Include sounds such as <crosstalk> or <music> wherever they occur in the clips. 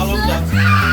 Al onu da. Sonra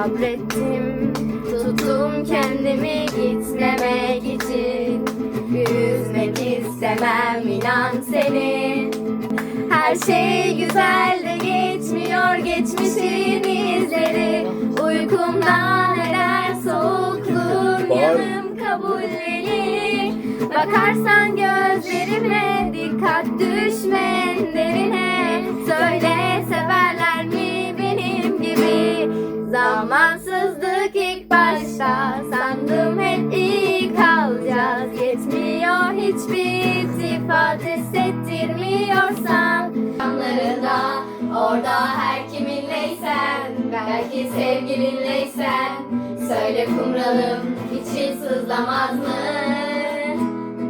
Sabrettim, tuttum kendimi gitmemek için. Üzmek istemem inan seni. Her şey güzel de geçmiyor geçmişin izleri. Uykumdan eder soğukluğun yanım kabullenir Bakarsan gözlerime dikkat düşme derine. Söyle Zamansızlık ilk başta Sandım hep iyi kalacağız Yetmiyor hiçbir iltifat hissettirmiyorsan Anlarında orada her kiminleysen Belki sevgilinleysen Söyle kumralım için sızlamaz mı?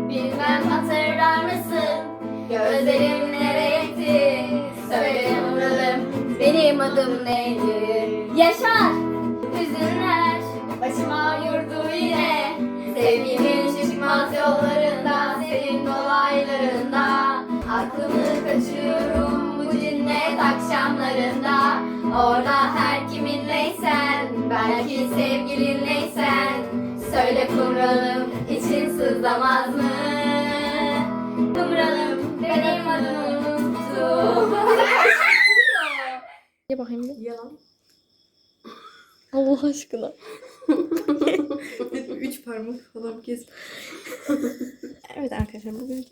Bilmem hatırlar mısın? Gözlerim nereydi? Söyle kumralım benim adım neydi? Yaşar! Hüzünler başıma yurdu yine Sevginin çıkmaz yollarında Serin dolaylarında Aklımı kaçırıyorum bu cinnet akşamlarında Orada her kiminleysen Belki sevgilinleysen Söyle kumralım için sızlamaz mı? Kumralım benim adımı unuttum Ye bakayım bir. Yalan. Allah aşkına. Üç parmak falan kes. evet arkadaşlar bugünkü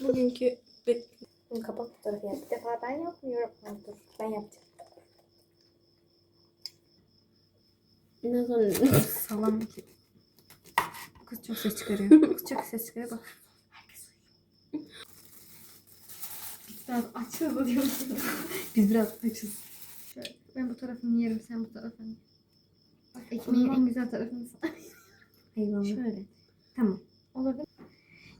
bugünkü be- kapak fotoğrafı yap. Bir defa ben yapmıyorum. Ha, dur ben yapacağım. Ne zaman? Salam ki. Kız çok ses çıkarıyor. Kız çok ses çıkarıyor bak. Herkes uyuyor. Biraz açız. Biz biraz açız. Ben bu tarafını yerim sen bu tarafını. Bak ekmeğin en güzel tarafını sana. <laughs> Eyvallah. Şöyle. Tamam. Olur değil mi?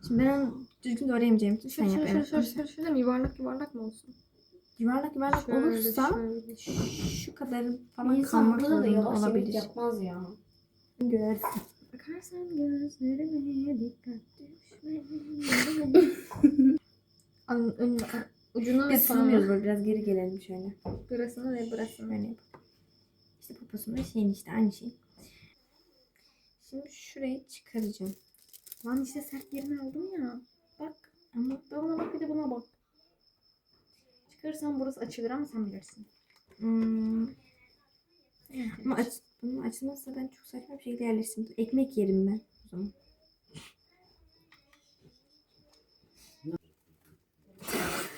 Şimdi ben onu düzgün doğrayamayacağım için sen Şöyle yap. şöyle evet. şöyle şöyle şöyle mi? Yuvarlak yuvarlak mı olsun? Yuvarlak yuvarlak Şöyle, olursa şöyle, şu kadarı falan kalmak zorunda olabilir. yapmaz ya. Görürsün. Bakarsan gözlerime dikkat düşme. <laughs> An, ön, ucuna Biz sığmıyoruz böyle biraz geri gelelim şöyle. Burasına ve burasına. Böyle yapalım. İşte poposunda şeyin işte aynı şey. Şimdi şurayı çıkaracağım. Lan işte sert yerini aldım ya. Bak. Ama bana bak bir de buna bak. Çıkarırsan burası açılır ama sen bilirsin. Hmm, ama aç, bunun açılmazsa ben çok saçma bir şekilde yerleştirdim. Ekmek yerim ben o zaman.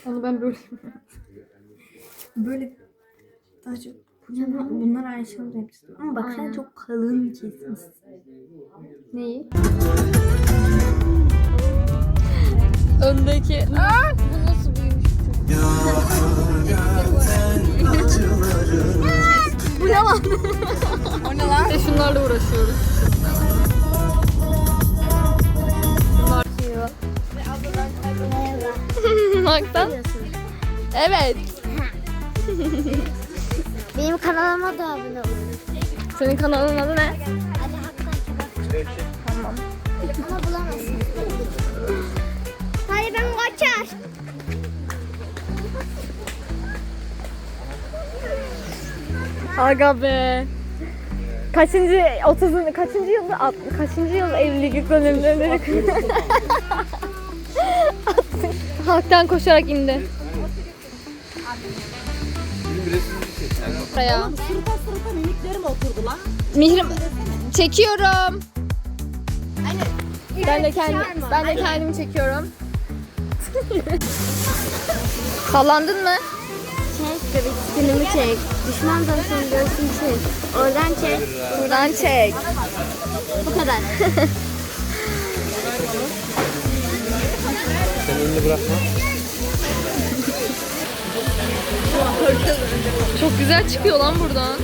Onu ben böyle Böyle daha çok bunlar, bunlar Ayşe oldu yapacağız. Ama bak sen Aynen. çok kalın kesmişsin. Neyi? <laughs> Öndeki. Aa, bu nasıl büyümüş? bu ne lan? <laughs> o ne lan? İşte şunlarla uğraşıyoruz. Bunlar yiyor. Haktan. Evet. Benim kanalıma da abone olun. Senin kanalın adı ne? Ali Haktan Kebap. Tamam. Ama bulamazsın. Hadi ben kaçar. Aga be. Kaçıncı 30 kaçıncı yıl kaçıncı yıl evlilik dönemleri <laughs> Halktan koşarak indi. Buraya. Sırıta sırıta mimiklerim oturdu lan. Mihrim çekiyorum. Ben de kendim ben de kendimi çekiyorum. <laughs> Sallandın mı? Çek skinimi çek. Düşman dostum görsün çek. Oradan çek. Buradan çek. Bu kadar. <laughs> Sen elini bırakma. Çok güzel çıkıyor lan buradan.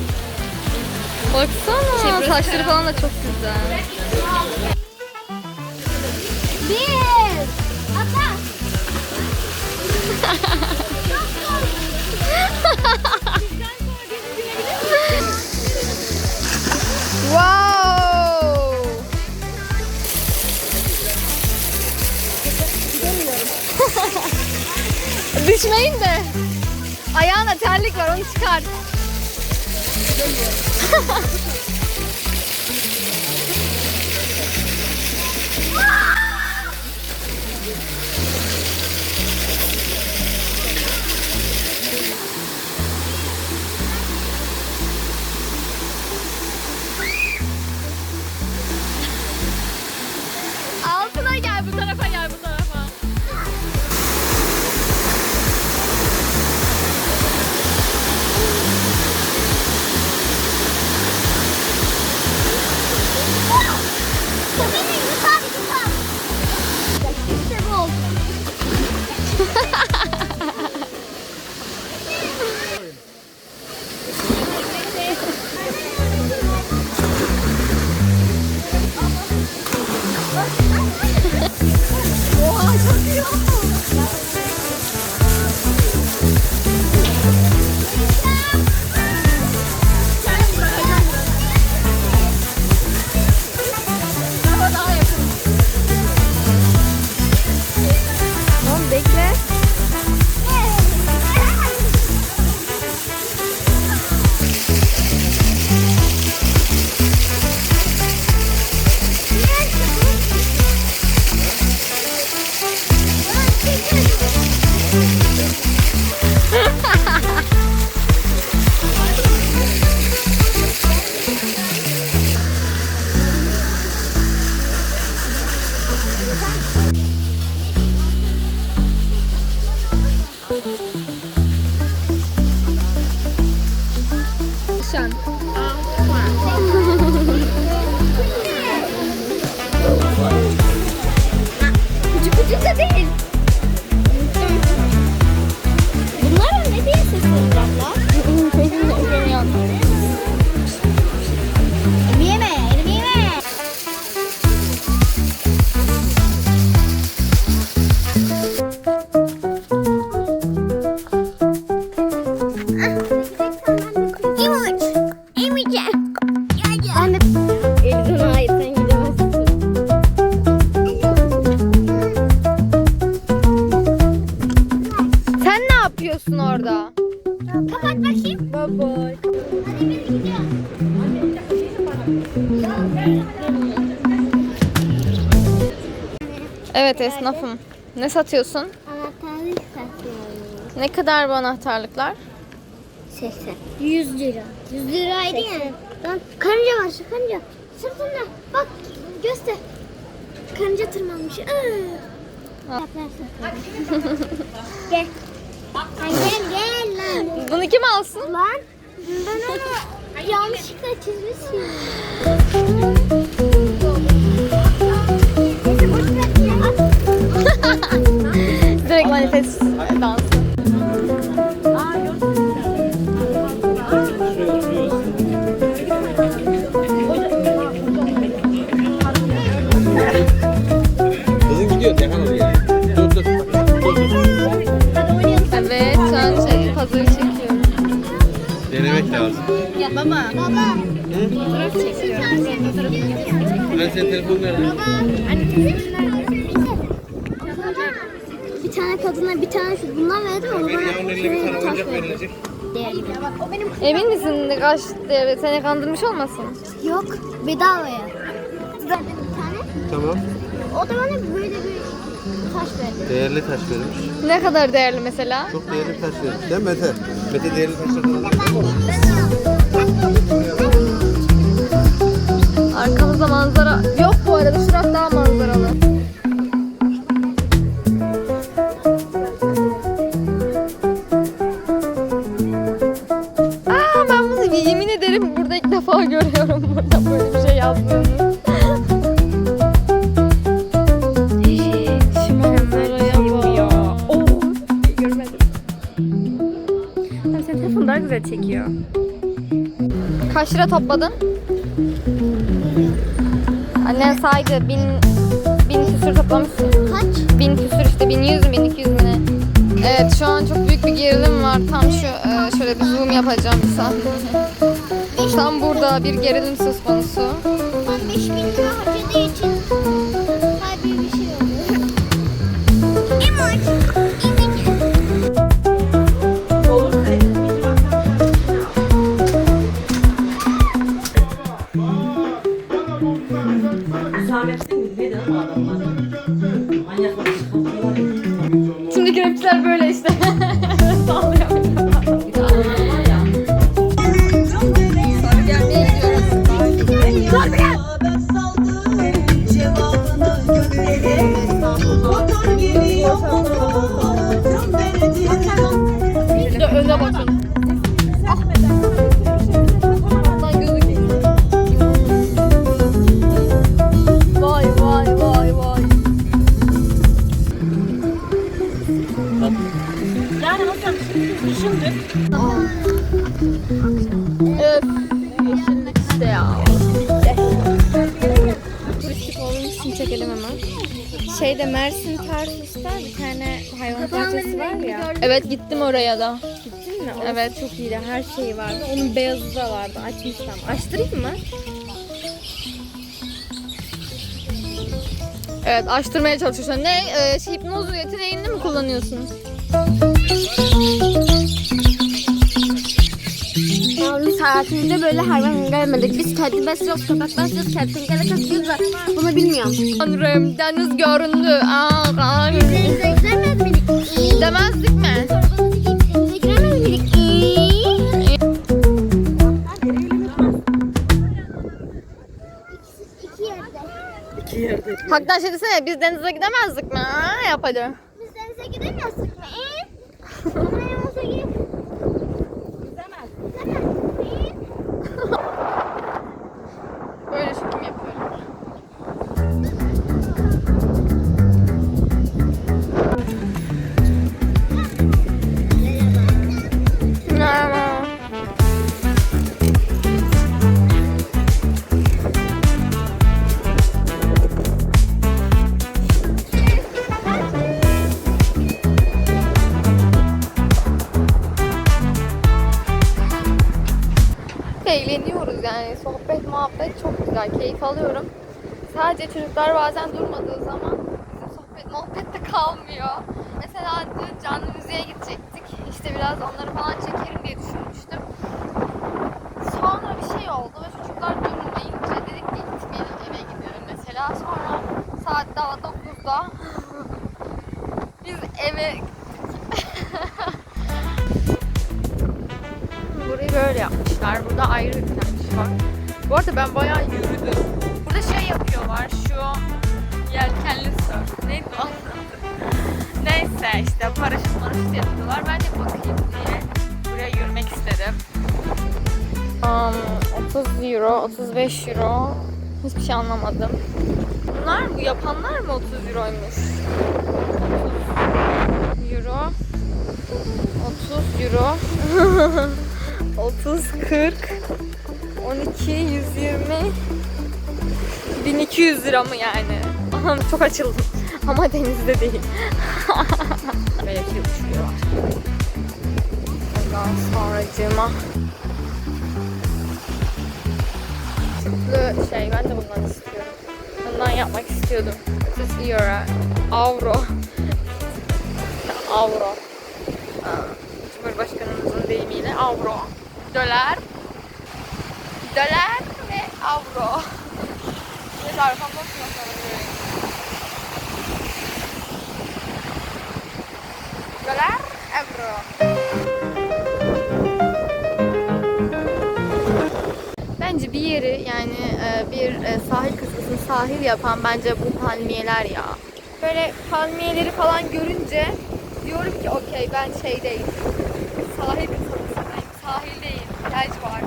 Baksana. Saçları falan da çok güzel. Bir. Ata. <laughs> Düşmeyin de. Ayağına terlik var onu çıkar. <laughs> Evet esnafım. Ne satıyorsun? Anahtarlık satıyorum. Ne kadar bu anahtarlıklar? 80. 100 lira. 100 liraydı ya. Lan karınca var şu karınca. Sırtında. Bak göster. Karınca tırmanmış. <laughs> Gel. Lan gel gel lan. Bunu kim alsın? Lan ben onu yanlışlıkla ya. Direkt manifest dansı. Ben telefonun nerede? Bir tane kadına bir tane şu bundan verdim Benim bana yavrum eline bir tane oyuncak verilecek. Bak o benim Emin misin kaç devlet seni kandırmış olmasın? yok bedavaya. Bir tane. Tamam. O da bana böyle bir taş verdi. Değerli taş vermiş. Ne kadar değerli mesela? Çok değerli taş vermiş. Değil mi Mete? Mete değerli taşlardan alır. da manzara yok bu arada. Surat daha manzaralı. Aa ben bunu yemin ederim burada ilk defa görüyorum <laughs> burada böyle bir şey yazdığını. Daha güzel çekiyor. Kaç lira topladın? Annen saydı. Bin, bin küsür toplamışsın. Kaç? Bin küsür işte. Bin yüz mü? Bin iki yüz mü ne? Evet şu an çok büyük bir gerilim var. Tam şu e, şöyle bir zoom yapacağım bir saniye. Tam burada bir gerilim söz konusu. 15 bin lira harcadığı Şeyde Mersin Tarsus'ta bir tane hayvan bahçesi var ya. Evet gittim oraya da. Gittin mi? Orası Evet. çok iyiydi. Her şey vardı. Onun beyazı da vardı. Açmıştım. Açtırayım mı? Evet açtırmaya çalışıyorsun. Ne? E, şey, hipnoz yeteneğini mi kullanıyorsun? Biz hayatımızda böyle hayvan görmedik. Biz kedi besliyoruz, köpek besliyoruz, kertenkele besliyoruz. da Bunu bilmiyorum. Tanrım deniz göründü. Aa, aa. Denize giremez miydik? İyi. Demezdik mi? Denize giremez miydik? İyi. İki yerde. Haktan şey desene biz denize gidemezdik mi? Aa, yap hadi. Yani sohbet muhabbet çok güzel keyif alıyorum. Sadece çocuklar bazen durmadığı zaman sohbet muhabbet de kalmıyor. Mesela dün canlı müziğe gidecektik. İşte biraz onları falan çekerim diye düşünmüştüm. Sonra bir şey oldu ve çocuklar durmayınca dedik ki gitmeyelim eve gidelim mesela. Sonra saat daha 9'da <laughs> biz eve <laughs> Burayı böyle yapmışlar. Burada ayrı bir var. Bu arada ben bayağı yürüdüm. Burada şey yapıyorlar. Şu yelkenli surf. Neydi o? Neyse işte paraşüt paraşüt yapıyorlar. Ben de bakayım diye buraya yürümek istedim. Um, 30 euro, 35 euro. Hiçbir şey anlamadım. Bunlar bu yapanlar mı 30 euroymuş? 30 euro. 30 euro. <laughs> 30, 40, 12, 120, 1200 lira mı yani? Aha, çok açıldım. <laughs> Ama denizde değil. Böyle bir şey uçuyor. Ondan sonracığıma. Çıklı şey ben de bundan istiyorum. Bundan yapmak istiyordum. 30 euro. Avro. <laughs> Avro. Aa, Cumhurbaşkanımızın deyimiyle avro. Dolar. Dolar ve avro. Neyse arkamda Dolar, avro. Bence bir yeri yani e, bir e, sahil kasabasını sahil yapan bence bu palmiyeler ya. Böyle palmiyeleri falan görünce diyorum ki okey ben şey değil. Sahil kasabasındayım. Sahil değil. Plaj var.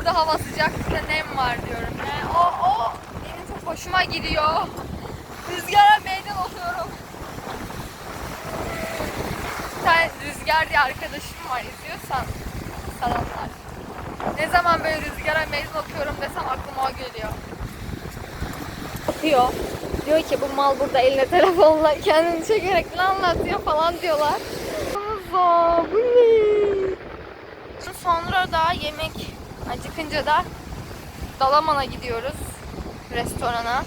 Burada hava sıcak de nem var diyorum. Yani o, o benim çok hoşuma gidiyor. Rüzgara meydan okuyorum. Bir tane Rüzgar diye arkadaşım var izliyorsan salamlar. Ne zaman böyle rüzgara meydan okuyorum desem aklıma o geliyor. Bakıyor. Diyor ki bu mal burada eline telefonla kendini çekerek ne anlatıyor falan diyorlar. Aa, bu ne? Sonra da yemek acıkınca da Dalaman'a gidiyoruz. Restorana.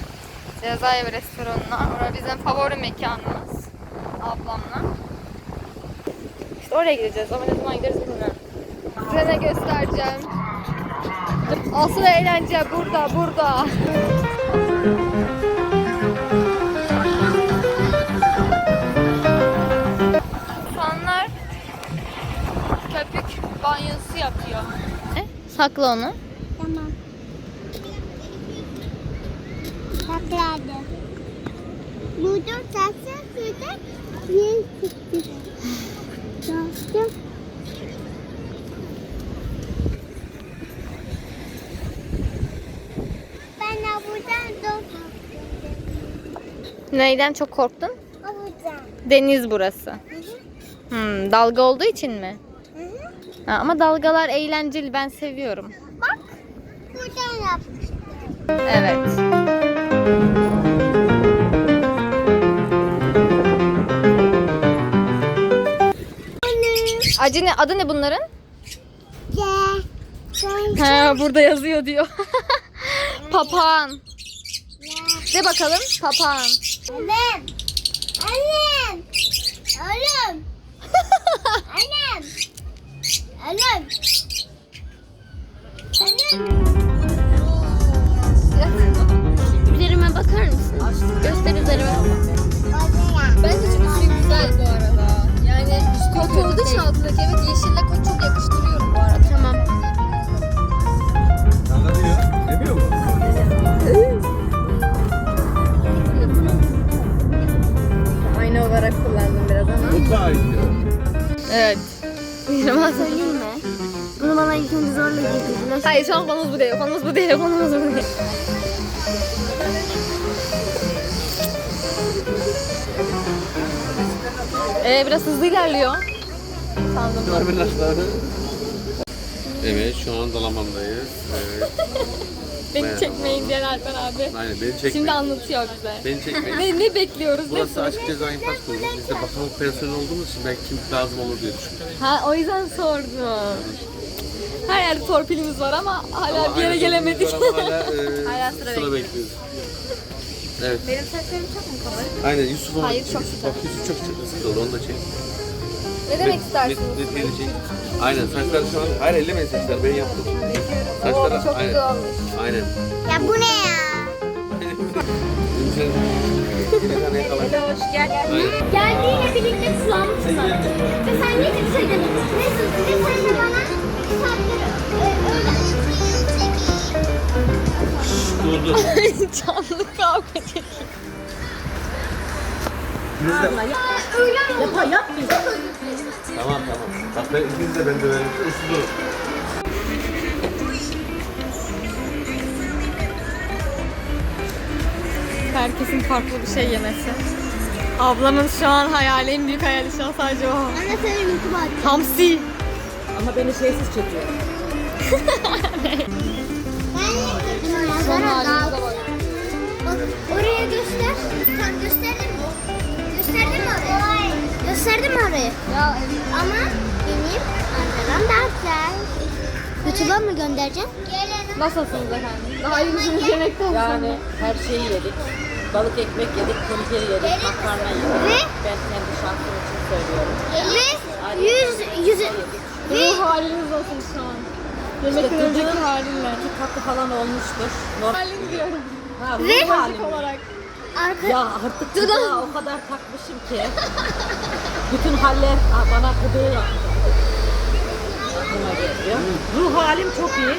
Cezaevi restoranına. Orası bizim favori mekanımız. Ablamla. İşte oraya gideceğiz ama ne zaman gideriz bilmiyorum. Size ne göstereceğim. Asıl eğlence burada, burada. İnsanlar köpük banyosu yapıyor. Sakla onu. Tamam. Sakladı. Burada saksa şurada bir çıktı. Dostum. Ben buradan dostum. Neyden çok korktun? Buradan. Deniz burası. Hmm, dalga olduğu için mi? Ha, ama dalgalar eğlenceli ben seviyorum. Bak. Buradan yapmıştım. Evet. Acı ne? Adı ne bunların? Ha, burada yazıyor diyor. Papağan. De bakalım papağan. Annem. Annem. Oğlum. Annem. Annem. Üzerime bakar mısın? Göster üzerime. Bence çok güzel bu arada. Yani kot için altındaki evet yeşille kot çok yakıştırıyorum bu arada. Tamam. Anlatıyor. Demiyor mu? Aynı olarak kullandım biraz ama. Mutfağa Evet. Söyleyeyim mi? Bunu bana ilk önce zorla giydirdiler. Hayır şu an konumuz bu değil. Konumuz bu değil. Konumuz bu değil. Ee, biraz hızlı ilerliyor. Sandım. Terminatları. Evet şu an Dalaman'dayız. Evet. <laughs> Beni çekmeyin diyen Alper abi. Aynen beni çekmeyin. Şimdi anlatıyor bize. Beni çekmeyin. Ne, ne bekliyoruz? Ne Burası açık ceza infaz kurumu. Biz de bakanlık personeli olduğumuz için belki kimlik lazım olur diye düşündüm. Ha o yüzden sordum. Her yerde torpilimiz var ama hala Ama bir yere aynı gelemedik. zamanda Hala, e, <laughs> Hala sıra, sıra bekliyoruz. bekliyoruz. Evet. Benim saçlarım çok mu kabarık? Aynen Yusuf Hayır, çok Yusuf, bak, Yusuf çok sıkı doğru onu da çek. Ne demek istersiniz? net- net- net çek. Aynen saçlar şu an. Hayır ellemeyin saçları ben yaptım. Saçları Oo, çok aynen. güzel olmuş. Aynen. Ya bu ne ya? Sen yine tane yakalayın. hoş gel. Aynen. Geldiğiyle birlikte sulanmışsın. Ve sen ne gibi söyledin? Ne sözü? Ve sen de bana saatleri öyle. Dur dur. Canlı kavga çekiyor. Tamam tamam. Bak ben ikiniz de ben de böyle uslu durun. Herkesin farklı bir şey yemesi. Ablamın şu an hayali, en büyük hayali şu an sadece o. Anne söyleyeyim itibar. Hamsi. Ama beni şeysiz çekiyor. Son halimize bak. Bak Ya Ama benim arkadan dersler. YouTube'a mı göndereceğim? nasılsınız efendim? Daha iyi misiniz yemekten Yani her şeyi yedik. Balık ekmek yedik, kumpir yedik, makarna yedik. Ve? Ben kendi şahsım için söylüyorum. Ve yüz, yüz, Ruh haliniz olsun şu an. Yemekten İşte önceki halinle. İki katı falan olmuştur. Normal. Halin diyorum. Ha, Ve- ruh halim. olarak. Arka, Ya artık gıdığa o kadar takmışım ki. Bütün haller ha, bana gıdığı aklıma getiriyor. Ruh halim çok iyi.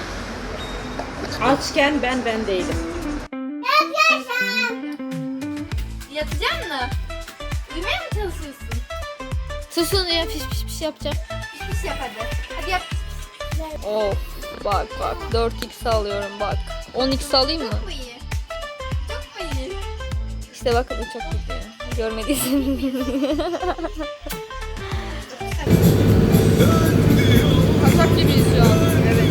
Açken ben ben değilim. Yatacak mı? Uyumaya mı çalışıyorsun? Susun ya piş piş piş yapacağım. Piş piş yap hadi. Hadi yap. Of bak bak 4x alıyorum bak. 10x alayım mı? Çok mu iyi? İşte bakın uçak gidiyor. Görmediysen. Kaçak gibiyiz şu. Evet.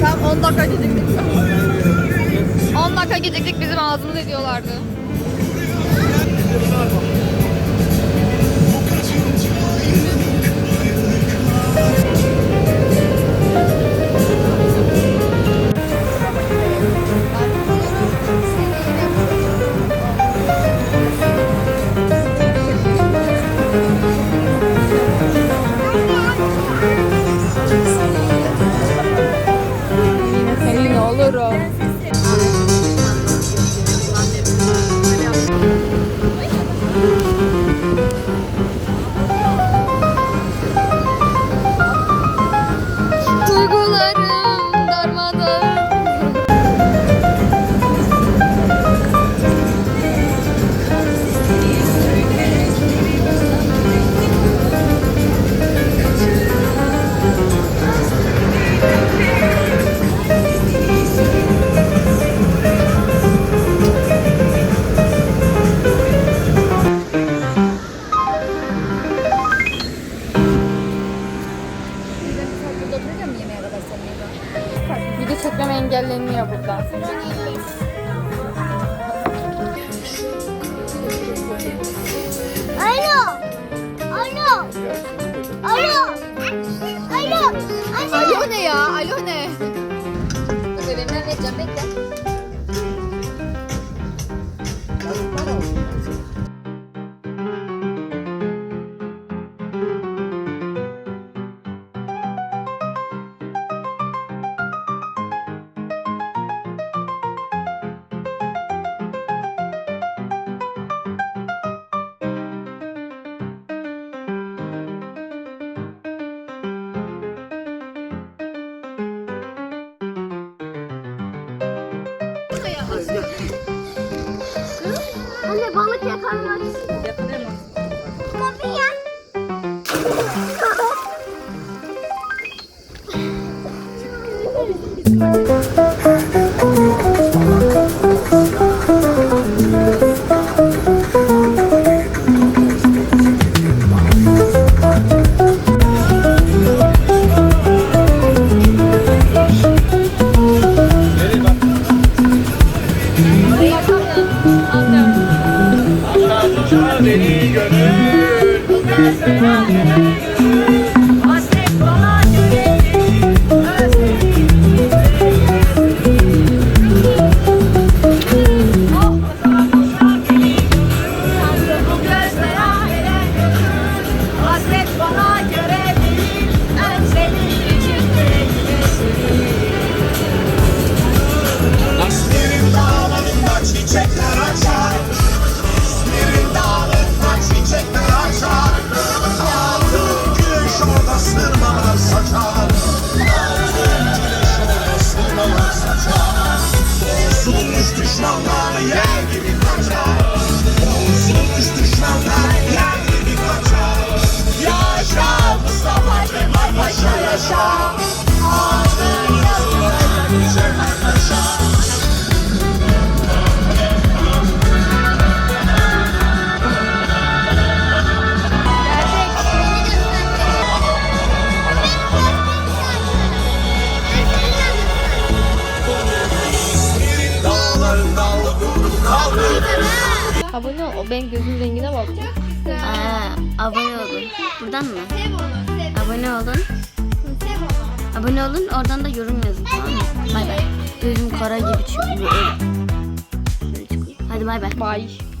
Tam 10 dakika geciktik. 10 dakika geciktik bizim ağzımız ediyorlardı. Balık yakalmak deli gönül Bu mesele Abone ol. O benim gözüm rengine bak. Aa, abone olun. Buradan mı? Abone olun. Abone olun. Oradan da yorum yazın tamam mı? Bay bay. Gözüm kara gibi çünkü. Böyle çıkıyor. Hadi bay bay. Bye.